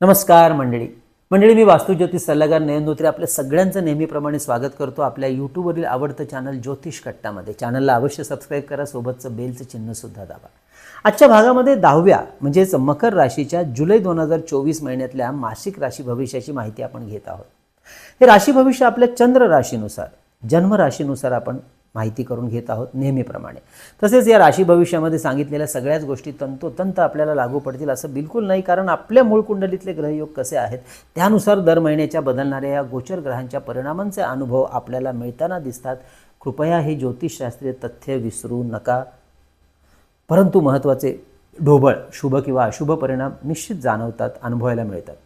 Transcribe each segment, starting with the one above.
नमस्कार मंडळी. मंडळी मी वास्तुज्योतिष सल्लागार नयन धोत्रे आपल्या सगळ्यांचं नेहमीप्रमाणे स्वागत करतो आपल्या यूट्यूबवरील आवडतं चॅनल ज्योतिष कट्टामध्ये. चॅनलला अवश्य सबस्क्राईब करा सोबतचं बेलचं चिन्हसुद्धा दाबा. आजच्या भागामध्ये दहाव्या म्हणजेच मकर राशीच्या जुलै दोन हजार चोवीस महिन्यातल्या मासिक राशी भविष्याची माहिती आपण घेत आहोत. हे राशी भविष्य आपल्या चंद्र राशीनुसार जन्म राशीनुसार आपण माहिती करून घेत आहोत नेहमीप्रमाणे. तसेच या राशी भविष्यामध्ये सांगितलेल्या सगळ्याच गोष्टी तंतोतंत आपल्याला लागू पडतील असं बिलकुल नाही कारण आपल्या मूळ कुंडलीतले ग्रहयोग कसे आहेत त्यानुसार दर महिन्याच्या बदलणाऱ्या या गोचर ग्रहांच्या परिणामांचे अनुभव आपल्याला मिळताना दिसतात. कृपया हे ज्योतिषशास्त्रीय तथ्य विसरू नका. परंतु महत्त्वाचे ढोबळ शुभ किंवा अशुभ परिणाम निश्चित जाणवतात अनुभवायला मिळतात.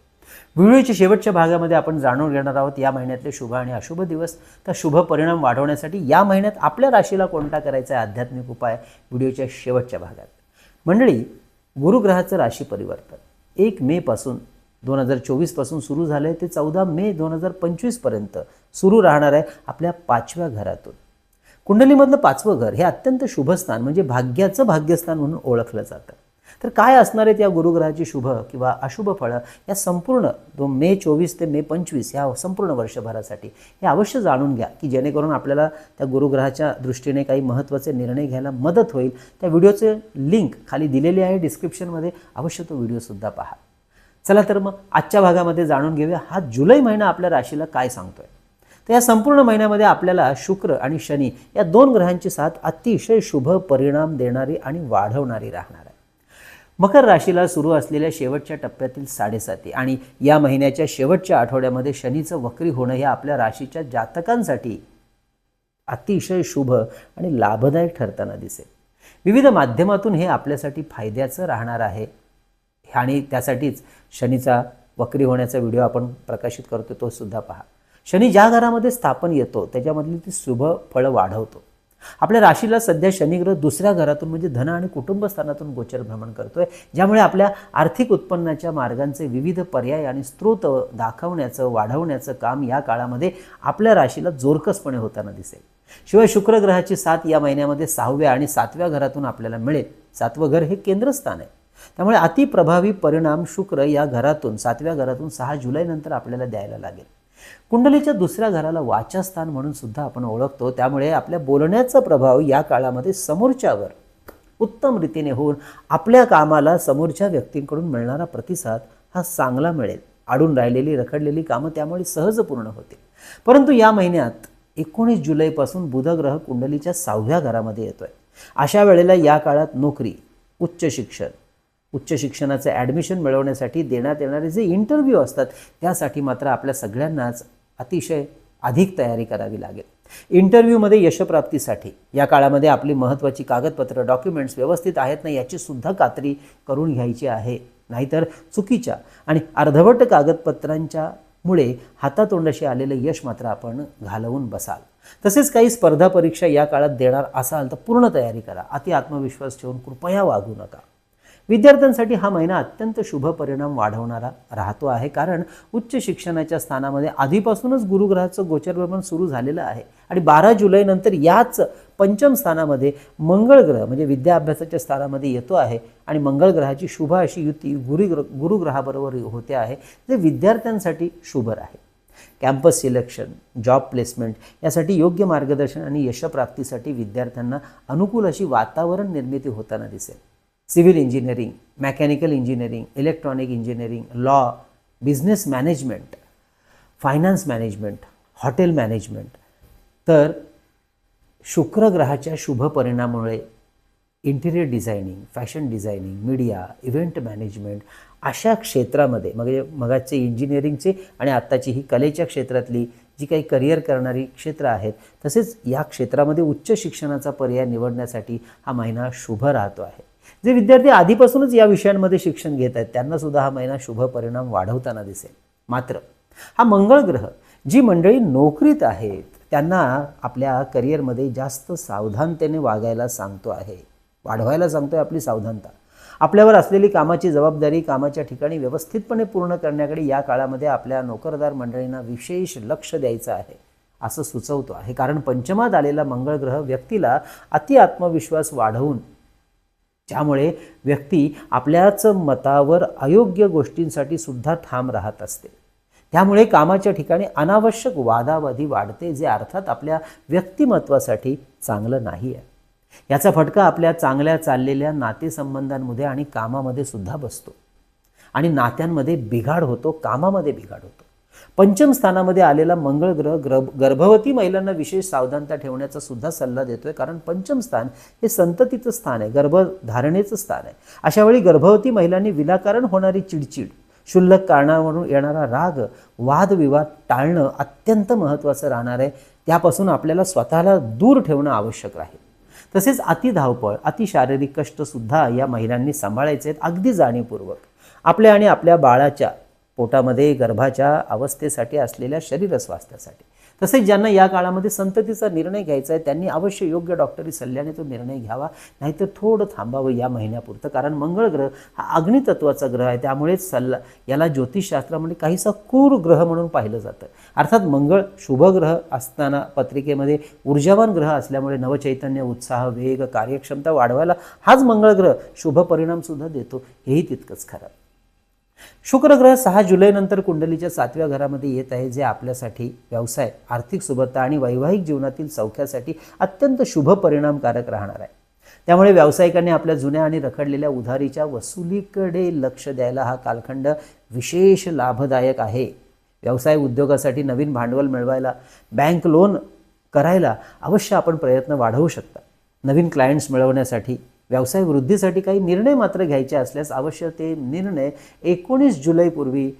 व्हिडिओच्या शेवटच्या भागामध्ये आपण जाणून घेणार आहोत या महिन्यातले शुभ आणि अशुभ दिवस. तर शुभ परिणाम वाढवण्यासाठी या महिन्यात आपल्या राशीला कोणता करायचा आहे? आध्यात्मिक उपाय व्हिडिओच्या शेवटच्या भागात. मंडळी गुरुग्रहाचं राशी परिवर्तन. एक मेपासून दोन हजार चोवीसपासून सुरू झालं आहे ते चौदा मे दोन हजार पंचवीसपर्यंत सुरू राहणार आहे आपल्या पाचव्या घरातून. कुंडलीमधलं पाचवं घर हे अत्यंत शुभ स्थान म्हणजे भाग्याचं भाग्यस्थान म्हणून ओळखलं जातं. तर काय असणार आहेत या गुरुग्रहाची शुभ किंवा अशुभ फळं? या संपूर्ण दोन मे चोवीस ते मे पंचवीस या संपूर्ण वर्षभरासाठी हे अवश्य जाणून घ्या की जेणेकरून आपल्याला त्या गुरुग्रहाच्या दृष्टीने काही महत्त्वाचे निर्णय घ्यायला मदत होईल. त्या व्हिडिओचे लिंक खाली दिलेली आहे. डिस्क्रिप्शनमध्ये अवश्य तो व्हिडिओसुद्धा पहा. चला तर मग आजच्या भागामध्ये जाणून घेऊया हा जुलै महिना आपल्या राशीला काय सांगतोय. तर या संपूर्ण महिन्यामध्ये आपल्याला शुक्र आणि शनी या दोन ग्रहांची साथ अतिशय शुभ परिणाम देणारी आणि वाढवणारी राहणार आहे. मकर राशीला सुरू असलेल्या शेवटच्या टप्प्यातील साडेसाती आणि या महिन्याच्या शेवटच्या आठवड्यामध्ये शनीचं वक्री होणं हे आपल्या राशीच्या जातकांसाठी अतिशय शुभ आणि लाभदायक ठरताना दिसेल. विविध माध्यमातून हे आपल्यासाठी फायद्याचं राहणार आहे. आणि त्यासाठीच शनीचा वक्री होण्याचा व्हिडिओ आपण प्रकाशित करतो तो सुद्धा पहा. शनी ज्या घरामध्ये स्थापन येतो त्याच्यामधली ती शुभ फळं वाढवतो. आपल्या राशीला सध्या शनिग्रह दुसऱ्या घरातून म्हणजे धन आणि कुटुंबस्थानातून गोचर भ्रमण करतोय. ज्यामुळे आपल्या आर्थिक उत्पन्नाच्या मार्गांचे विविध पर्याय आणि स्रोत दाखवण्याचं वाढवण्याचं काम या काळामध्ये आपल्या राशीला जोरकसपणे होताना दिसेल. शिवाय शुक्र ग्रहाची साथ या महिन्यामध्ये सहाव्या आणि सातव्या घरातून आपल्याला मिळेल. सातवं घर हे केंद्रस्थान आहे. त्यामुळे अतिप्रभावी परिणाम शुक्र या घरातून सातव्या घरातून सहा जुलैनंतर आपल्याला द्यायला लागेल. कुंडलीच्या दुसऱ्या घराला वाचास्थान म्हणून सुद्धा आपण ओळखतो. त्यामुळे आपल्या बोलण्याचा प्रभाव या काळामध्ये समोरच्यावर उत्तम रीतीने होऊन आपल्या कामाला समोरच्या व्यक्तींकडून मिळणारा प्रतिसाद हा चांगला मिळेल. आडून राहिलेली रखडलेली कामं त्यामुळे सहज पूर्ण होतील. परंतु या महिन्यात एकोणीस जुलैपासून बुधग्रह कुंडलीच्या सहाव्या घरामध्ये येतोय. अशा वेळेला या काळात नोकरी उच्च शिक्षण उच्च शिक्षणाचं ॲडमिशन मिळवण्यासाठी देण्यात येणारे जे इंटरव्ह्यू असतात त्यासाठी मात्र आपल्या सगळ्यांनाच अतिशय अधिक तयारी करावी लागेल. इंटरव्ह्यूमध्ये यशप्राप्तीसाठी या काळामध्ये आपली महत्त्वाची कागदपत्र डॉक्युमेंट्स व्यवस्थित आहेत ना याची सुद्धा खात्री करून घ्यायची आहे. नाहीतर चुकीच्या आणि अर्धवट कागदपत्रांच्या मुळे हातातोंडाशी आलेलं यश मात्र आपण घालवून बसाल. तसेच काही स्पर्धा परीक्षा या काळात देणार असाल तर पूर्ण तयारी करा. अति आत्मविश्वास ठेवून कृपया वागू नका. विद्यार्थ्यांसाठी हा महिना अत्यंत शुभ परिणाम वाढवणारा राहतो आहे. कारण उच्च शिक्षणाच्या स्थानामध्ये आधीपासूनच गुरुग्रहाचं गोचरभ्रमण सुरू झालेलं आहे. आणि बारा जुलैनंतर याच पंचम स्थानामध्ये मंगळ ग्रह म्हणजे विद्या अभ्यासाच्या स्थानामध्ये येतो आहे. आणि मंगळ ग्रहाची शुभ अशी युती गुरुग्र गुरुग्रहाबरोबर होते आहे. जे विद्यार्थ्यांसाठी शुभर आहे कॅम्पस सिलेक्शन जॉब प्लेसमेंट यासाठी योग्य मार्गदर्शन आणि यशप्राप्तीसाठी विद्यार्थ्यांना अनुकूल अशी वातावरण निर्मिती होताना दिसेल. Civil engineering mechanical engineering electronic engineering law business management finance management hotel management. तर शुक्र ग्रहाच्या शुभ परिणामामुळे interior designing fashion designing media event management अशा क्षेत्रामध्ये मग मगाचे इंजिनिअरिंगचे आणि आत्ताची ही कलेच्या क्षेत्रातली जी काही करिअर करणारी क्षेत्र आहेत तसेच या क्षेत्रामध्ये उच्च शिक्षणाचा पर्याय निवडण्यासाठी हा महिना शुभ राहतो आहे. जे विद्यार्थी आधीपासूनच या विषयांमध्ये शिक्षण घेत आहेत त्यांना सुद्धा हा महिना शुभ परिणाम वाढवताना दिसेल. मात्र हा मंगळ ग्रह जी मंडळी नोकरीत आहेत त्यांना आपल्या करिअरमध्ये जास्त सावधानतेने वागायला सांगतो आहे. वाढवायला सांगतोय आपली सावधानता. आपल्यावर असलेली कामाची जबाबदारी कामाच्या ठिकाणी व्यवस्थितपणे पूर्ण करण्याकडे या काळामध्ये आपल्या नोकरदार मंडळींना विशेष लक्ष द्यायचं आहे असं सुचवतो आहे. कारण पंचमात आलेला मंगळ ग्रह व्यक्तीला अति आत्मविश्वास वाढवून ज्यामुळे व्यक्ती आपल्याच मतावर अयोग्य गोष्टींसाठी सुद्धा ठाम राहत असते. त्यामुळे कामाच्या ठिकाणी अनावश्यक वादावादी वाढते जे अर्थात आपल्या व्यक्तिमत्वासाठी चांगलं नाही आहे याचा फटका आपल्या चांगल्या चाललेल्या नातेसंबंधांमध्ये आणि कामामध्ये सुद्धा बसतो. आणि नात्यांमध्ये बिघाड होतो कामामध्ये बिघाड होतो. पंचम स्थानामध्ये आलेला मंगळ ग्रह गर्भवती महिलांना विशेष सावधानता ठेवण्याचा सुद्धा सल्ला देतोय. कारण पंचम स्थान हे संततीचं स्थान आहे गर्भधारणेचं स्थान आहे. अशा वेळी गर्भवती महिलांनी विनाकारण होणारी चिडचिड क्षुल्लक कारणावरून येणारा राग वादविवाद टाळणं अत्यंत महत्त्वाचं राहणार आहे. त्यापासून आपल्याला स्वतःला दूर ठेवणं आवश्यक राहील तसेच अति धावपळ अति शारीरिक कष्टसुद्धा या महिलांनी सांभाळायचे आहेत अगदी जाणीवपूर्वक. आपल्या आणि आपल्या बाळाच्या पोटामध्ये गर्भाच्या अवस्थेसाठी असलेल्या शरीर स्वास्थ्यासाठी. तसेच ज्यांना या काळामध्ये संततीचा निर्णय घ्यायचा आहे त्यांनी अवश्य योग्य डॉक्टरी सल्ल्याने तो निर्णय घ्यावा नाहीतर थोडं थांबावं या महिन्यापुरतं. कारण मंगळ ग्रह हा अग्नितत्वाचा ग्रह आहे त्यामुळे सल्ला याला ज्योतिषशास्त्रामध्ये काहीसा क्रूर ग्रह म्हणून पाहिलं जातं. अर्थात मंगळ शुभ ग्रह असताना पत्रिकेमध्ये ऊर्जावान ग्रह असल्यामुळे नवचैतन्य उत्साह वेग कार्यक्षमता वाढवायला हाच मंगळ ग्रह शुभ परिणामसुद्धा देतो हेही तितकंच खरं. शुक्रग्रह सहा जुलैनंतर कुंडलीच्या सातव्या घरामध्ये येत आहे जे आपल्यासाठी व्यवसाय आर्थिक सुबत्ता आणि वैवाहिक जीवनातील सौख्यासाठी अत्यंत शुभ परिणामकारक राहणार आहे. त्यामुळे व्यावसायिकांनी आपल्या जुन्या आणि रखडलेल्या उधारीच्या वसुलीकडे लक्ष द्यायला हा कालखंड विशेष लाभदायक आहे. व्यवसाय उद्योगासाठी नवीन भांडवल मिळवायला बँक लोन करायला अवश्य आपण प्रयत्न वाढवू शकता. नवीन क्लायंट्स मिळवण्यासाठी व्यवसाय वृद्धीसाठी काही निर्णय मात्र घ्यायचे असल्यास अवश्य ते निर्णय एकोणीस जुलैपूर्वी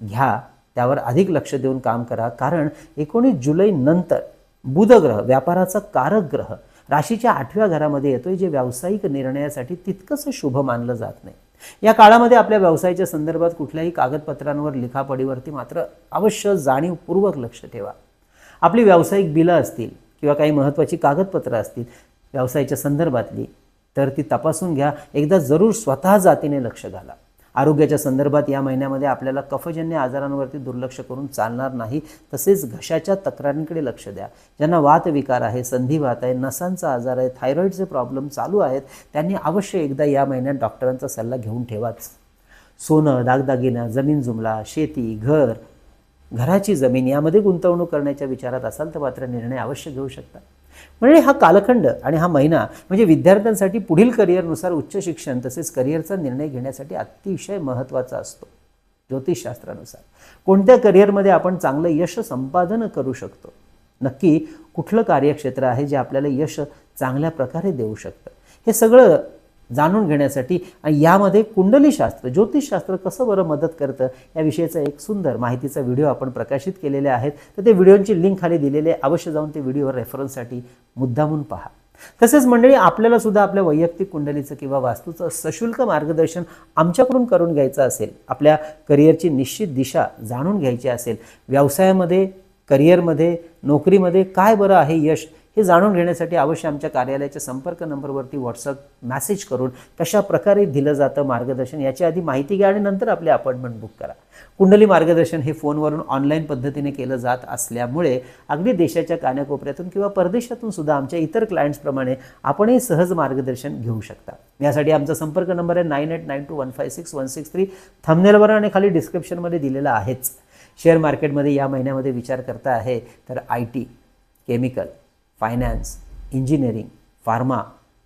घ्या. त्यावर अधिक लक्ष देऊन काम करा. कारण एकोणीस जुलैनंतर बुधग्रह व्यापाराचा कारक ग्रह राशीच्या आठव्या घरामध्ये येतोय जे व्यावसायिक निर्णयासाठी तितकंसं शुभ मानलं जात नाही. या काळामध्ये आपल्या व्यवसायाच्या संदर्भात कुठल्याही कागदपत्रांवर लिखापडीवरती मात्र अवश्य जाणीवपूर्वक लक्ष ठेवा. आपली व्यावसायिक बिलं असतील किंवा काही महत्त्वाची कागदपत्रं असतील व्यवसायाच्या संदर्भातली तर ती तपासून घ्या. एकदा जरूर स्वतः जातीने लक्ष घाला. आरोग्याच्या संदर्भात या महिन्यामध्ये आपल्याला कफजन्य आजारांवरती दुर्लक्ष करून चालणार नाही. तसेच घशाच्या तक्रारींकडे लक्ष द्या. ज्यांना वातविकार आहे संधिवात आहे नसांचा आजार आहे थायरॉईडचे प्रॉब्लेम चालू आहेत त्यांनी अवश्य एकदा या महिन्यात डॉक्टरांचा सल्ला घेऊन ठेवाच. सोनं दागदागिना जमीन जुमला शेती घर घराची जमीन यामध्ये गुंतवणूक करण्याच्या विचारात असाल तर मात्र निर्णय अवश्य घेऊ शकता. म्हणजे हा कालखंड आणि हा महिना म्हणजे विद्यार्थ्यांसाठी पुढील करिअरनुसार उच्च शिक्षण तसेच करिअरचा निर्णय घेण्यासाठी अतिशय महत्त्वाचा असतो ज्योतिषशास्त्रानुसार. कोणत्या करिअरमध्ये आपण चांगलं यश संपादन करू शकतो? नक्की कुठलं कार्यक्षेत्र आहे जे आपल्याला यश चांगल्या प्रकारे देऊ शकतं? हे सगळं जाणून घेण्यासाठी आणि यामध्ये कुंडलीशास्त्र ज्योतिषशास्त्र कसं बरं मदत करतं याविषयीचा एक सुंदर माहितीचा व्हिडिओ आपण प्रकाशित केलेले आहेत. तर ते व्हिडिओची लिंक खाली दिलेले आहे. अवश्य जाऊन ते व्हिडिओ रेफरन्ससाठी मुद्दामून पहा. तसेच मंडळी आपल्याला सुद्धा आपल्या वैयक्तिक कुंडलीचं किंवा वास्तूचं सशुल्क मार्गदर्शन आमच्याकडून करून घ्यायचं असेल आपल्या करिअरची निश्चित दिशा जाणून घ्यायची असेल व्यवसायामध्ये करिअरमध्ये नोकरीमध्ये काय बरं आहे यश हे जाणून घेण्यासाठी अवश्य आमच्या कार्यालयाच्या संपर्क नंबरवरती व्हॉट्सअप मॅसेज करून कशा प्रकारे दिलं जातं मार्गदर्शन याची आधी माहिती घ्या आणि नंतर आपले अपॉइंटमेंट बुक करा. कुंडली मार्गदर्शन हे फोनवरून ऑनलाईन पद्धतीने केलं जात असल्यामुळे अगदी देशाच्या कानाकोपऱ्यातून किंवा परदेशातून सुद्धा आमच्या इतर क्लायंट्सप्रमाणे आपणही सहज मार्गदर्शन घेऊ शकता. यासाठी आमचा संपर्क नंबर आहे nine eight nine two one five six one six three थमनेलवर आणि खाली डिस्क्रिप्शनमध्ये दिलेला आहेच. शेअर मार्केटमध्ये या महिन्यामध्ये विचार करता आहे तर I T chemical finance engineering pharma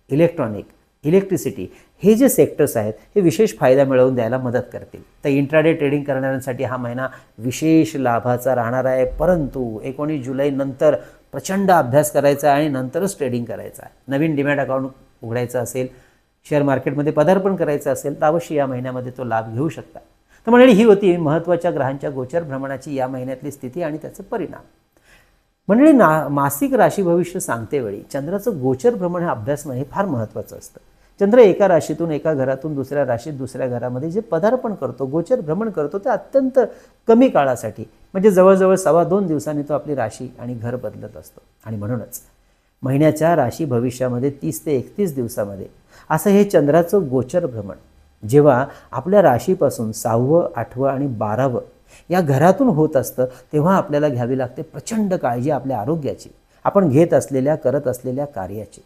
electronic electricity हे जे सेक्टर्स आहेत हे विशेष फायदा मिळवून द्यायला मदत करतील. तर इंट्राडे ट्रेडिंग करणाऱ्यांसाठी हा महिना विशेष लाभाचा राहणार आहे. परंतु एकोणीस जुलैनंतर प्रचंड अभ्यास करायचा आहे आणि नंतरच ट्रेडिंग करायचा आहे. नवीन डिमॅट अकाउंट उघडायचं असेल शेअर मार्केटमध्ये पदार्पण करायचं असेल तर अवश्य या महिन्यामध्ये तो लाभ घेऊ शकता. तर मंडळी ही होती महत्त्वाच्या ग्रहांच्या गोचर भ्रमणाची या महिन्यातली स्थिती आणि त्याचे परिणाम. मंडळी ना मासिक राशी भविष्य सांगते वेळी चंद्राचं गोचर भ्रमण हे अभ्यास हे फार महत्त्वाचं असतं. चंद्र एका राशीतून एका घरातून दुसऱ्या राशीत दुसऱ्या घरामध्ये जे पदार्पण करतो गोचर भ्रमण करतो ते अत्यंत कमी काळासाठी म्हणजे जवळजवळ सव्वा दोन दिवसांनी तो आपली राशी आणि घर बदलत असतो. आणि म्हणूनच महिन्याच्या राशी भविष्यामध्ये तीस ते एकतीस दिवसामध्ये असं हे चंद्राचं गोचर भ्रमण जेव्हा आपल्या राशीपासून सहावं आठवं आणि बारावं या घरातून होत असतं तेव्हा आपल्याला घ्यावी लागते प्रचंड काळजी आपल्या आरोग्याची. आपण घेत असलेल्या करत असलेल्या कार्याची.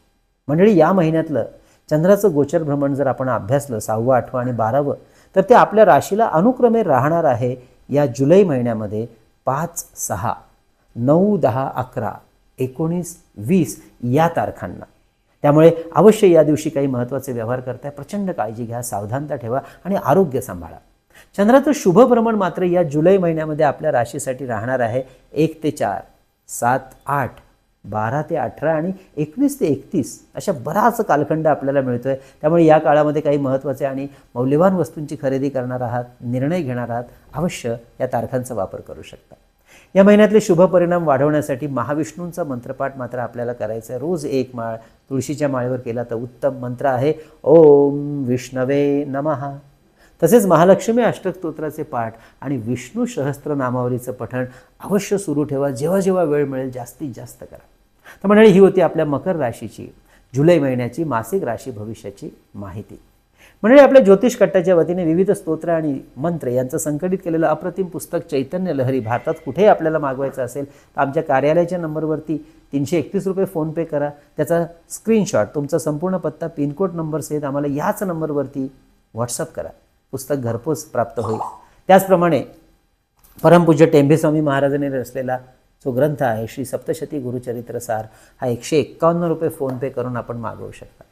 मंडळी या महिन्यातलं चंद्राचं गोचर भ्रमण जर आपण अभ्यासलं सहावं आठवं आणि बारावं तर ते आपल्या राशीला अनुक्रमे राहणार आहे या जुलै महिन्यामध्ये पाच सहा नऊ दहा अकरा एकोणीस वीस या तारखांना. त्यामुळे अवश्य या दिवशी काही महत्त्वाचे व्यवहार करताय प्रचंड काळजी घ्या सावधानता ठेवा आणि आरोग्य सांभाळा. चंद्राचं शुभ भ्रमण मात्र या जुलै महिन्यामध्ये आपल्या राशीसाठी राहणार आहे. एक ते चार सात आठ बारा ते अठरा आणि एकवीस ते एकतीस अशा बराच कालखंड आपल्याला मिळतोय. त्यामुळे या काळामध्ये काही महत्त्वाचे आणि मौल्यवान वस्तूंची खरेदी करणार आहात निर्णय घेणार आहात अवश्य या तारखांचा वापर करू शकता. या महिन्यातले शुभ परिणाम वाढवण्यासाठी महाविष्णूंचा मंत्रपाठ मात्र आपल्याला करायचा आहे. रोज एक माळ तुळशीच्या माळेवर केला तर उत्तम मंत्र आहे. ओम विष्णवे नमहा तसेच महालक्ष्मी अष्टक स्तोत्राचे पाठ आणि विष्णू सहस्त्रनामावलीचं पठण अवश्य सुरू ठेवा. जेव्हा जेव्हा वेळ मिळेल जास्तीत जास्त करा. तर मंडळी ही होती आपल्या मकर राशीची जुलै महिन्याची मासिक राशी भविष्याची माहिती. म्हणजे आपल्या ज्योतिष कट्ट्याच्या वतीने विविध स्तोत्र आणि मंत्र यांचं संकलित केलेलं अप्रतिम पुस्तक चैतन्य लहरी भारतात कुठेही आपल्याला मागवायचं असेल तर आमच्या कार्यालयाच्या नंबरवरती तीनशे एकतीस रुपये फोनपे करा. त्याचा स्क्रीनशॉट तुमचा संपूर्ण पत्ता पिनकोड नंबर सहित आम्हाला याच नंबरवरती व्हॉट्सअप करा. पुस्तक घरपोच प्राप्त होईल. त्याचप्रमाणे परमपूज्य टेंभेस्वामी महाराजांनी रचलेला जो ग्रंथ आहे श्री सप्तशती गुरुचरित्र सार हा एकशे एक्कावन्न रुपये फोनपे करून आपण मागवू शकता.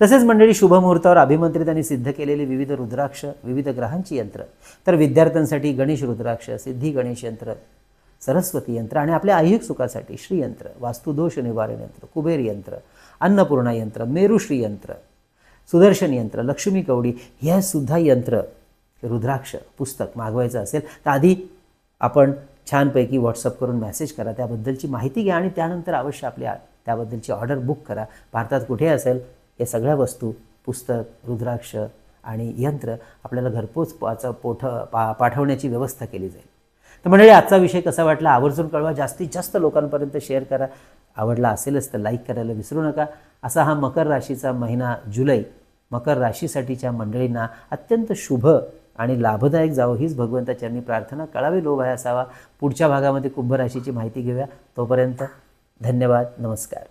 तसेच मंडळी शुभमुहूर्तावर अभिमंत्रित आणि सिद्ध केलेली विविध रुद्राक्ष विविध ग्रहांची यंत्र तर विद्यार्थ्यांसाठी गणेश रुद्राक्ष सिद्धी गणेश यंत्र सरस्वती यंत्र आणि आपल्या ऐहिक सुखासाठी श्रीयंत्र वास्तुदोष निवारण यंत्र कुबेर यंत्र अन्नपूर्णा यंत्र मेरुश्री यंत्र सुदर्शन यंत्र लक्ष्मी कवडी हे सुद्धा यंत्र रुद्राक्ष पुस्तक मागवायचं असेल तर आधी आपण छानपैकी व्हॉट्सअप करून मेसेज करा त्याबद्दलची माहिती घ्या आणि त्यानंतर अवश्य आपल्या त्याबद्दलची ऑर्डर बुक करा. भारतात कुठे असेल या सगळ्या वस्तू पुस्तक रुद्राक्ष आणि यंत्र आपल्याला घरपोच पाच पोठ पा पाठवण्याची व्यवस्था केली जाईल. तर मंडळी आजचा विषय कसा वाटला? आवर्जून कळवा. जास्तीत जास्त लोकांपर्यंत शेअर करा. आवडला असेलच तर लाईक करायला विसरू नका. असा हा मकर राशीचा महिना जुलै मकर राशीसाठीच्या मंडळींना अत्यंत शुभ आणि लाभदायक जावं हीच भगवंताच्यांनी प्रार्थना. कळावी लोभ आहे असावा. पुढच्या भागामध्ये कुंभ राशीची माहिती घेऊया. तोपर्यंत धन्यवाद नमस्कार.